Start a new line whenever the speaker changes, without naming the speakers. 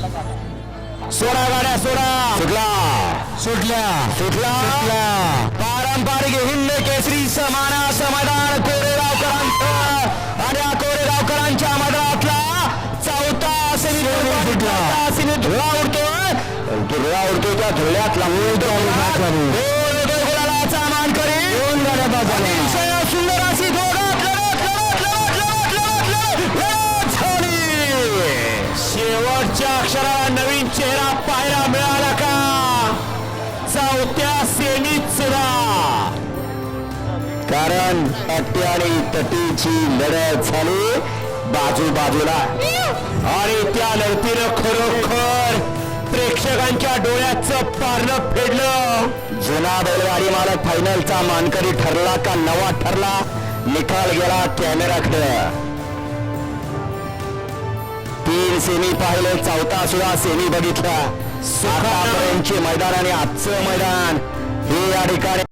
सोडा गाड्या सोडा सुटला. सुटल्या. सुटला. पारंपरिक हिंद केसरी समाना समाधान कोरेगावकरांचं आणि या कोरेगावकरांच्या मैदानातला चौथा सेमी सेमी धुळा उडतोय. धुळा उडतोय त्या धुळ्यात गुलालाचा शेवटच्या अक्षराला नवीन चेहरा पाहायला मिळाला का? चौथ्या सेमीत सुद्धा. कारण तटी आणि तटीची लढत झाली बाजू बाजूला आणि त्या लढतीनं खरोखर प्रेक्षकांच्या डोळ्याचं पारणं फेडलं. जुना बैलगाडी मालक फायनलचा मानकरी ठरला का नवा ठरला? निकाल गेला कॅमेराकडे तीन सेमी पाहिले चौथा सुद्धा सेमी बघितला. आतापर्यंतचे मैदान आणि आजचं मैदान हे या ठिकाणी